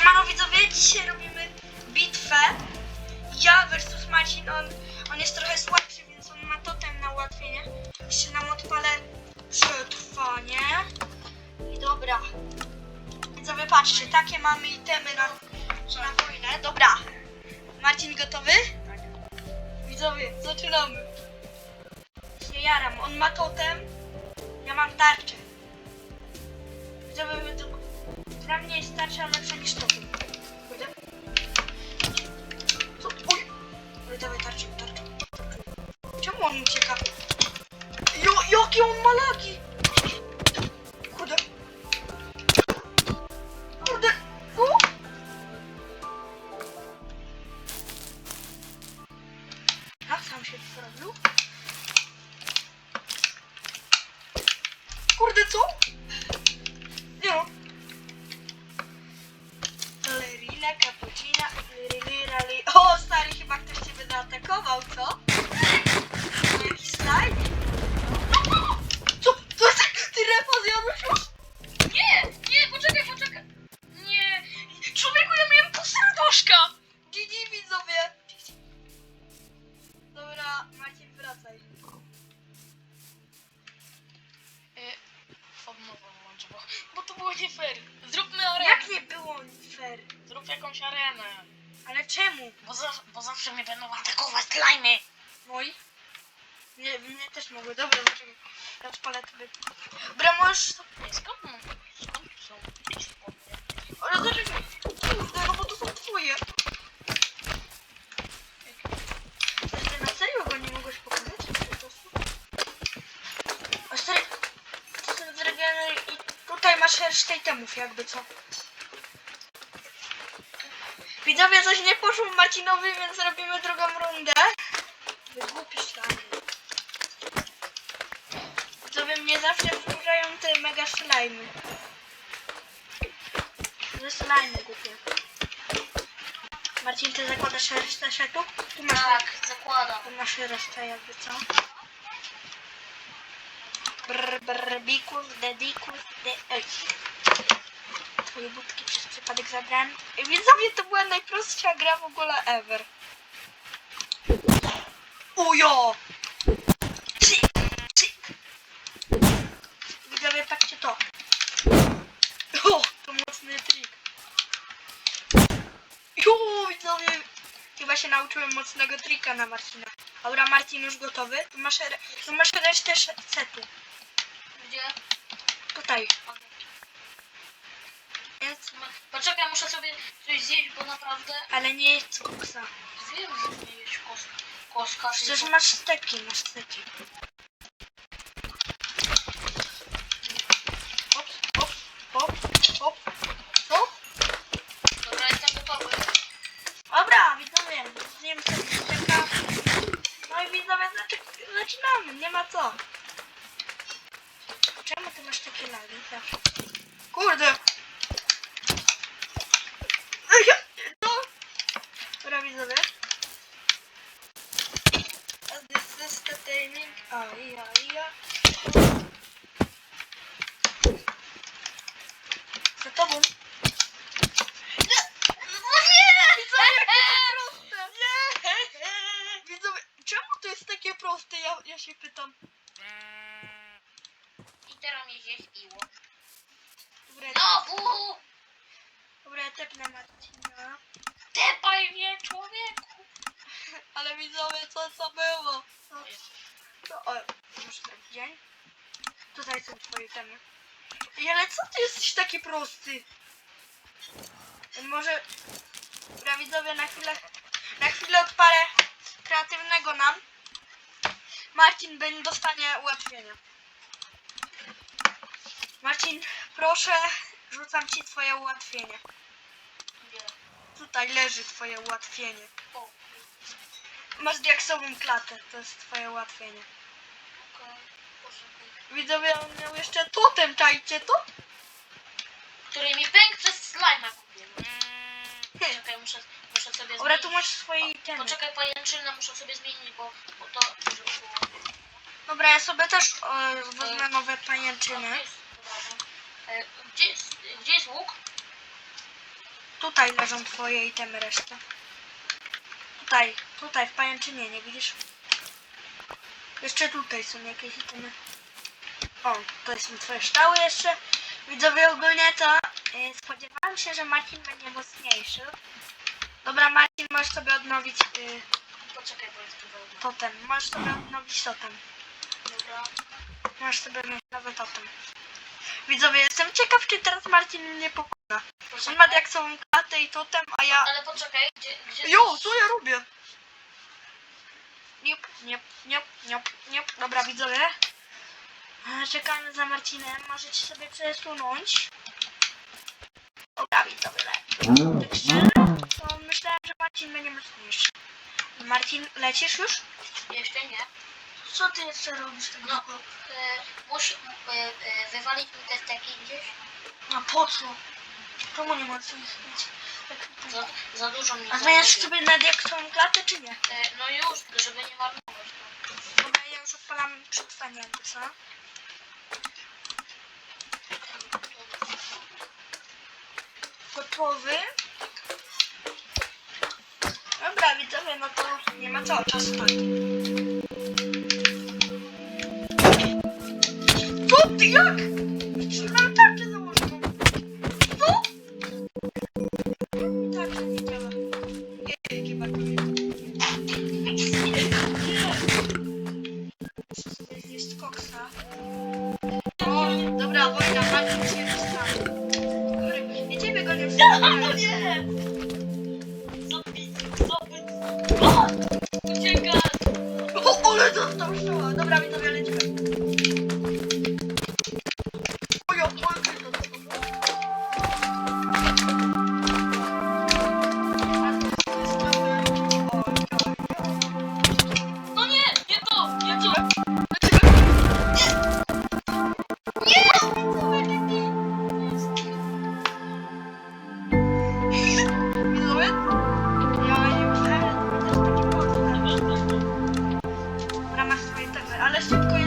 Siemano widzowie, dzisiaj robimy bitwę. Ja versus Marcin, on, on jest trochę słabszy, więc on ma totem na ułatwienie. Jeszcze nam odpalę przetrwanie. I dobra. Widzowie patrzcie, takie mamy itemy na, na wojnę. Dobra, Marcin gotowy? Tak Widzowie, zaczynamy. Się jaram, on ma totem. Ja mam tarczę. Widzowie, według dla mnie jest tarcza lepsza niż totem. Kurde. Co? Oj! Ale dawaj tarczę, tarczę. Czemu on ucieka? Jo, jakie on ma lagi! Kurde. Kurde. O! A, sam się zrobił. Kurde, co? Nie no. Ballerina, cappuccina, lirili. O, stary, chyba ktoś ciebie zaatakował, co? Nie, mnie też mogły. Dobra, poczekaj. Ja odpalę tobie. Dobra, możesz... Nie, skąd mam? Skąd tu są? Ale zaczekaj. Kurde, no bo to są twoje. Ty na serio go nie mogłeś pokazać? Po stary, to są zregeneruj i tutaj masz resztę itemów jakby co. Widzowie, coś nie poszło Marcinowi, więc robimy drugą rundę. Wy głupi szlamy. Widzowie mnie zawsze wkurzają te mega slajmy. Ze slajmy głupie. Marcin, ty zakładasz resztę szetu? Tu masz, Tak, zakładam. tu masz resztę jakby co? Brr, brr, bikus, dedikus, de... Ej. Twoje budki przez przypadek zabrałem. Ej, Widzowie, to była najprostsza gra w ogóle ever. Ujo! Cyk, cyk. Widzowie, patrzcie to. O, to mocny trik. Jo, widzowie. Chyba się nauczyłem mocnego trika na Marcina. Dobra, Marcin już gotowy. Tu masz, re- tu masz resztę setu. Gdzie? Tutaj. Jest, Poczekaj, muszę sobie coś zjeść, bo naprawdę ale nie jest koksa. wiem, że nie jest kos, koska. Przecież masz steki, masz steki. Hop, hop, hop, hop, hop. Dobra, jestem gotowy. Dobra, widzowie, zjem sobie steka. No i widzowie, zaczy- zaczynamy, nie ma co. Czemu ty masz takie lagi? Kurde! Ej, No! Dobra, widzowie. This is the timing. A, ja, ja. Za tobą. No nie! Widzowie, jakie to proste! Nie! Widzowie, czemu to jest takie proste? Ja, ja się pytam. I teraz mnie zjeść piło. Dobra, Znowu! dobra ja tepnę Marcina. Tepaj mnie, człowieku! Ale widzowie, co to było? Co, co? O, muszę zrobić dzień. Tutaj są twoje temy. Ej, ale co ty jesteś taki prosty? Może... Dobra, widzowie, na chwilę... Na chwilę odparę kreatywnego nam. Marcin będzie dostanie ułatwienia. Marcin, proszę, rzucam ci twoje ułatwienie. Tutaj leży twoje ułatwienie. O, Masz diaksową klatę, to jest twoje ułatwienie. Widzowie, on miał jeszcze totem, czajcie to? Który mi pękł przez slajma kupiłem. Hm. Czekaj, muszę, muszę sobie Dobra, zmienić. tu masz swoje itemy. Poczekaj, pajęczynę muszę sobie zmienić, bo, bo to... Dobra, ja sobie też e, wezmę nowe A, pajęczyny. gdzie jest- dobra, no. E, Gdzie jest, gdzie jest łuk? Tutaj leżą twoje itemy reszta. Tutaj, tutaj w pajęczynie, nie widzisz? Jeszcze tutaj są jakieś itemy. O, to są twoje ształy jeszcze. Widzowie ogólnie to y, spodziewałam się, że Marcin będzie mocniejszy. Dobra Marcin, możesz sobie odnowić y, Poczekaj, bo jest tu totem. Możesz sobie odnowić totem. Dobra. Możesz sobie mieć nowy totem. Widzowie, jestem ciekaw, czy teraz Marcin mnie pokona. On ma diaksową klatę i totem, a ja... Ale poczekaj, gdzie... gdzie Jo, co ja robię? Nie, nie, nie, nie, nie. Dobra, widzowie. E, Czekamy za Marcinem. Możecie sobie przesunąć. Dobra, widzowie. Tak to myślałem, że Marcin będzie mocniejszy. Marcin, lecisz już? Jeszcze nie. Co ty jeszcze robisz tego? No, e, e, e, wywalić mi te steki gdzieś. A po co? Czemu nie możesz nic mieć? Za, za dużo mi A zmieniasz sobie na diaksową klatę, czy nie? E, no już, żeby nie marnować. Dobra, ja już odpalam przetrwanie, co? Gotowy? Dobra, widzowie, no to nie ma co, czas stoi. Co ty, jak? Mam tarczę las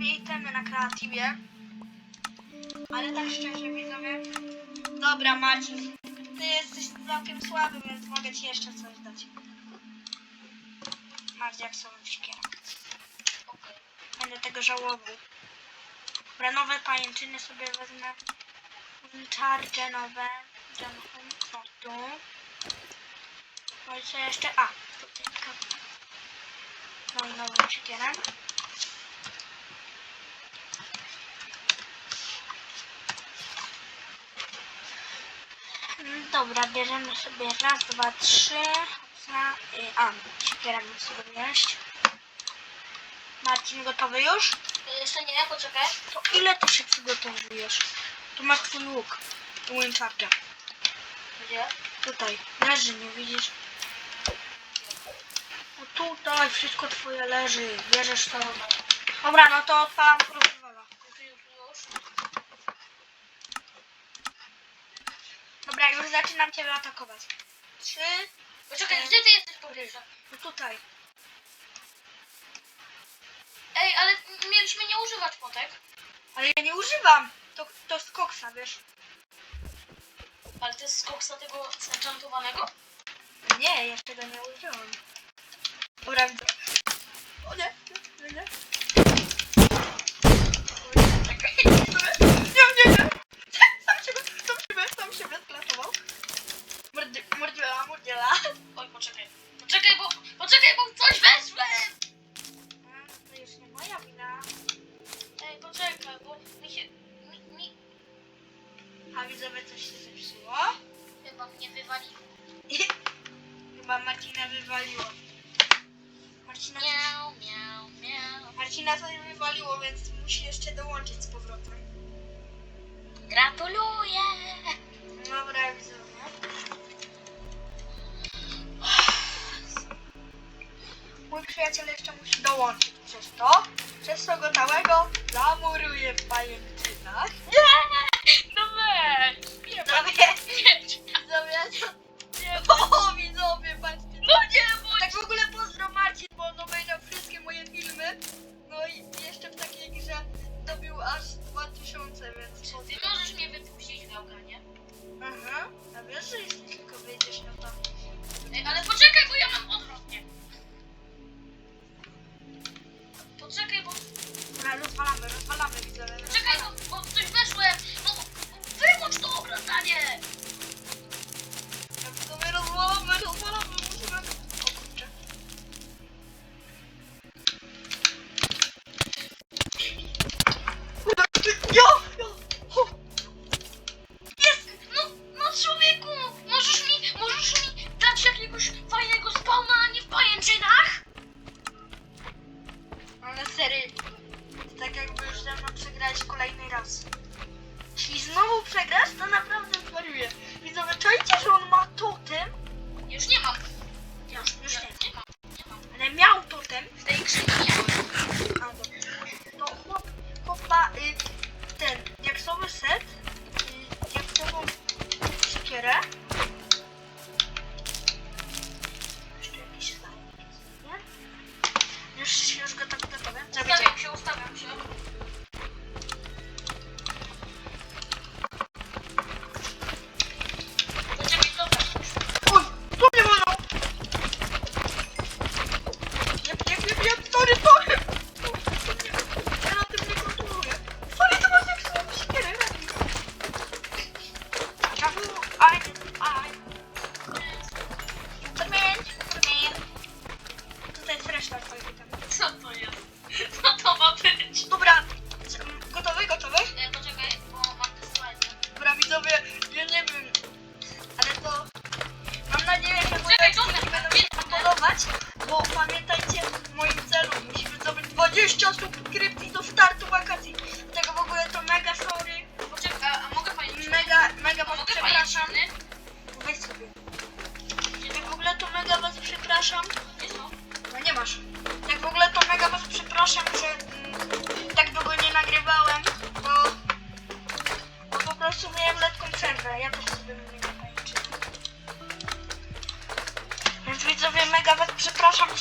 sobie itemy na kreatywie. Ale tak szczerze widzowie. Dobra Marcin, ty jesteś całkiem słaby, więc mogę ci jeszcze coś dać. Masz diaksową siekierę. Okej. Będę tego żałował. Dobra, nowe pajęczyny sobie wezmę. Charge nowe. Jamham tu. No i co jeszcze? A, tutaj. No i nową siekierę. Mm, Dobra, bierzemy sobie raz, dwa, trzy. Za, y, a, siekierę bym sobie wziąć. Marcin, gotowy już? Jeszcze nie, poczekaj. To ile ty się przygotowujesz? Tu masz twój łuk. Wincharger. Gdzie? Tutaj. Leży, nie widzisz? No tutaj wszystko twoje leży. Bierzesz to. Dobra, no to odpalam próbowala. Już, już, już. Dobra, już zaczynam ciebie atakować. Trzy. Poczekaj, gdzie ty jesteś po pierwsze? No tutaj. Ej, ale mieliśmy nie używać potek. Ale ja nie używam. To, to z koksa, wiesz? Ale to jest z koksa tego zenchantowanego? Nie, jeszcze go nie użyłam. Dobra, widzę. O nie, pajęczynach. Nie! No weź! Nie, Widzowie, nie, nie, o widzowie, patrzcie. no nie, bo... Tak w ogóle pozdro Marcin, bo on obejrzał wszystkie moje filmy. No i jeszcze w takiej grze dobił aż 2000, więc Ty pozdro. możesz mnie wypuścić w lauka, nie? Aha, a wiesz, że jeśli tylko wyjdziesz, no to... Ej, ale poczekaj, bo ja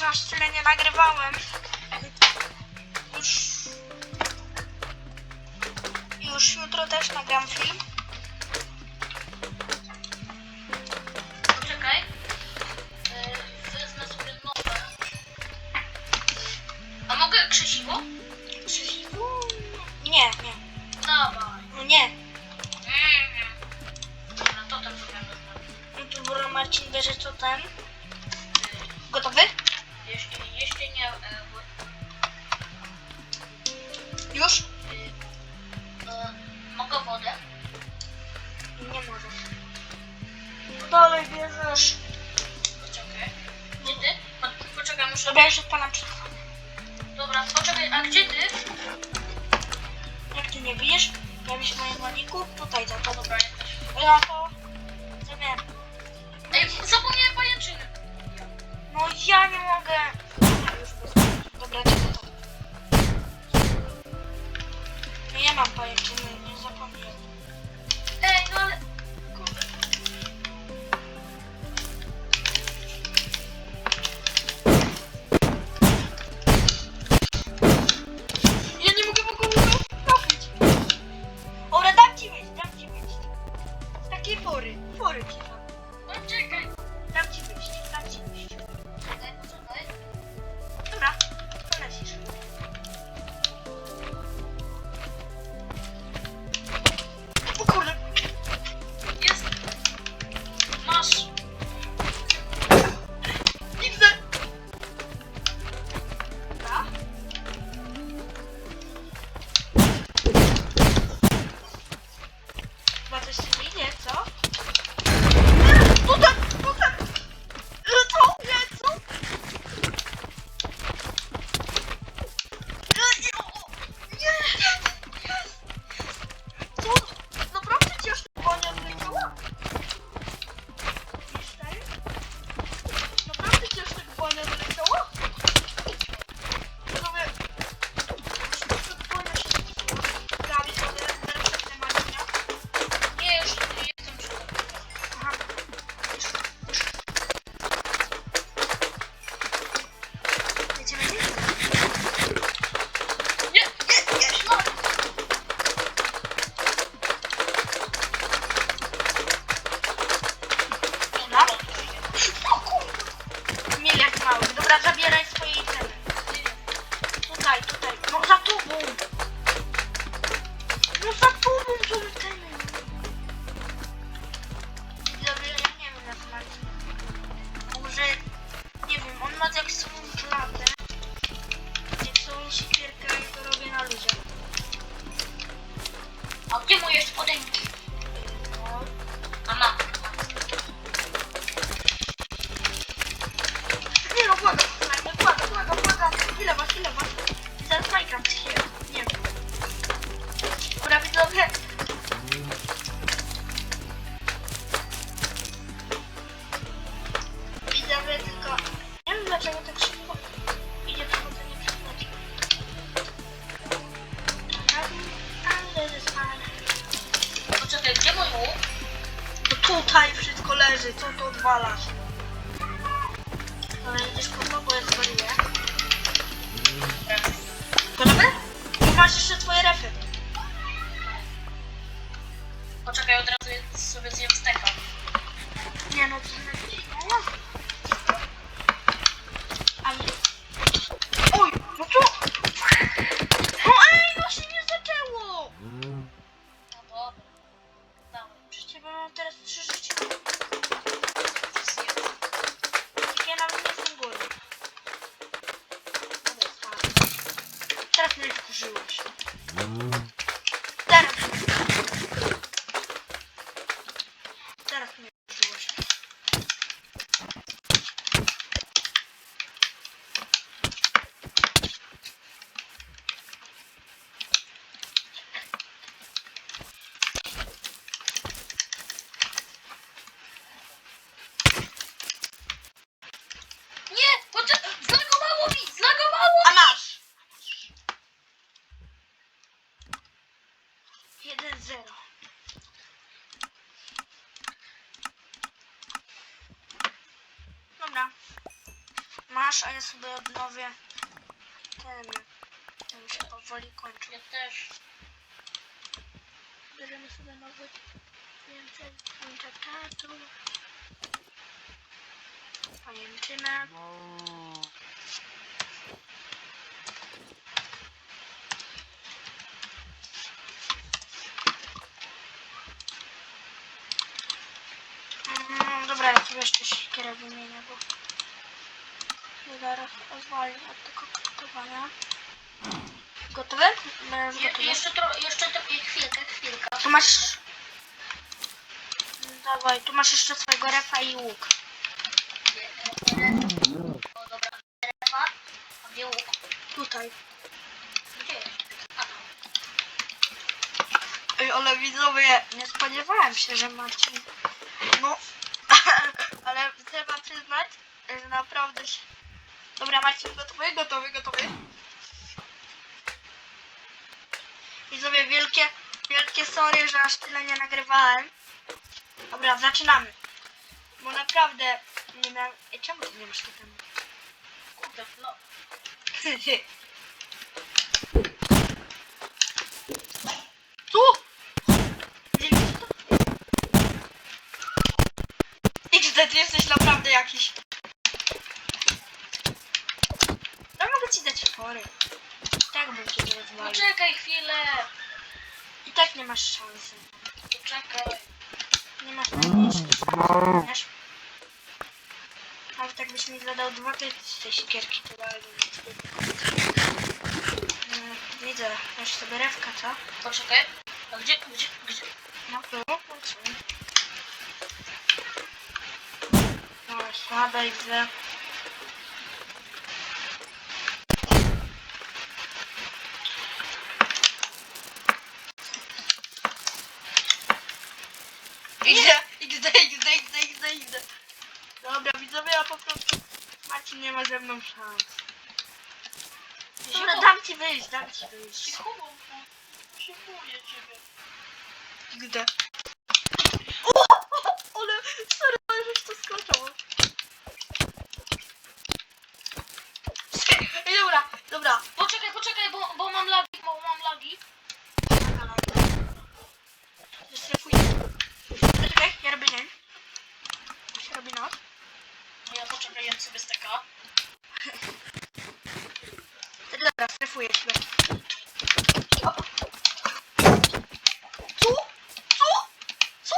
aż tyle nie nagrywałem. Już... Już jutro też nagram film. nie możesz. No dalej bierzesz. Poczekaj. Gdzie ty? Poczekaj, muszę... Dobra, jeszcze pana przetrwam. Dobra, poczekaj, a gdzie ty? Jak ty nie widzisz? Pojawisz moje maniku? Tutaj to, to dobra. Ja to... Zamiast. Ej, zapomniałem pajęczyny. No ja nie mogę. już, a ja sobie odnowię ten. Ten się powoli kończy. Ja też. Bierzemy sobie nowy więcej kontaktatów. Pajęczynę. No. Mm, dobra, ja tu jeszcze siekierę wymienię, bo mnie zaraz pozwoli od tego kotowania. Je, gotowe. jeszcze, tro, jeszcze to, chwilkę, chwilkę. Tu masz... Dawaj, tu masz jeszcze swojego refa i łuk. O, dobra, refa. A gdzie łuk? Tutaj. Gdzie jest? Ej, ale widzowie, nie spodziewałem się, że Marcin... No, ale trzeba przyznać, że naprawdę się... Dobra, Marcin, gotowy, gotowy, gotowy. Widzowie, wielkie, wielkie sorry, że aż tyle nie nagrywałem. Dobra, zaczynamy. Bo naprawdę nie miałem... Ej, czemu ty nie masz tam? Kurde, no. Tu! To? XD, ty jesteś naprawdę jakiś. Ja mogę fory. Tak bym cię nie rozwalił. Poczekaj chwilę. I tak nie masz szansy. Poczekaj. Nie masz najmniejszej szansy, wiesz? Ale tak byś mi zadał dwa kryty z tej siekierki, to ci Mm, Widzę, masz sobie rewka, co? Poczekaj. A gdzie, gdzie, gdzie? No, no, no, co? No, słabe widzę. Ja po prostu... Marcin nie ma ze mną szans. Dobra, dam ci wyjść, dam ci wyjść. Cicho, bo potrzebuję ciebie. Gdzie? O! Ale, sorry, ale żeś to skoczyło. Ej, dobra, dobra. Poczekaj, poczekaj, bo, bo mam lagi, bo mam lagi. Zestrefuję. Czekaj, ja robię dzień. To się robi noc. No ja poczekaj, ja sobie steka. Wtedy dobra, strefuję się. O. Co? Co? Co?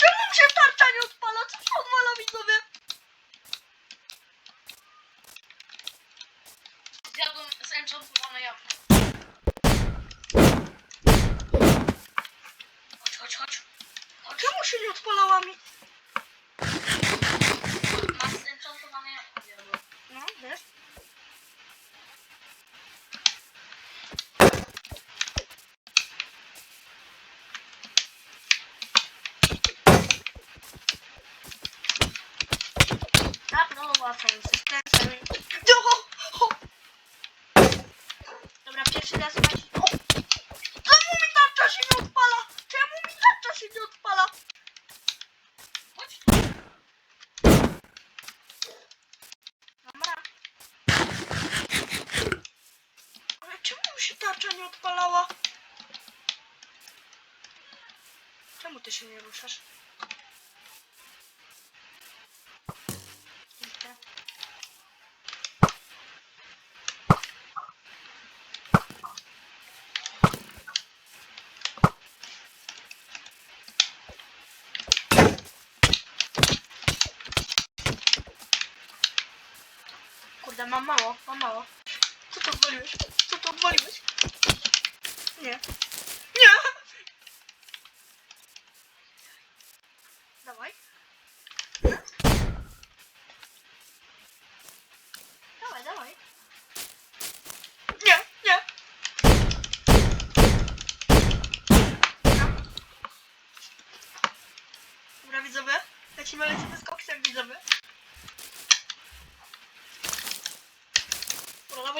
Czemu mi się tarcza nie odpala? Co się odwala widzowie? Zjadłem zenchantowane jabłko. Chodź, chodź, chodź. A czemu się nie odpalała mi? Masz zenchantowane jabłko zjadłem. No, wiesz? Upload system. No! Dobra, pierwszy raz macie. O! Czemu mi tarcza się nie odpala? Czemu mi tarcza się nie odpala? Chodź. Dobra. Ale czemu mi się tarcza nie odpalała? Czemu ty się nie ruszasz? Kurde. Kurde, mam mało, mam mało. Co to odwaliłeś? Co to odwaliłeś? Nie. Nie! Dawaj. Dawaj, dawaj. Nie, nie. No. Dobra, widzowie. Lecimy, lecimy z koksem, widzowie. Dobra,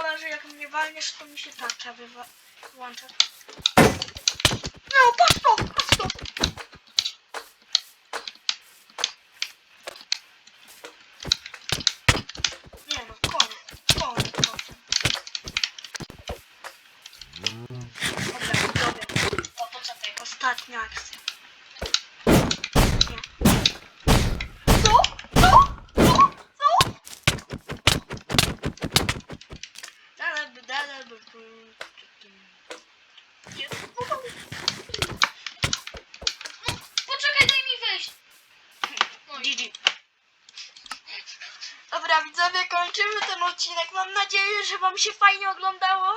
wola, że jak mnie walniesz, to mi się tarcza wyłącza. fajnie oglądało.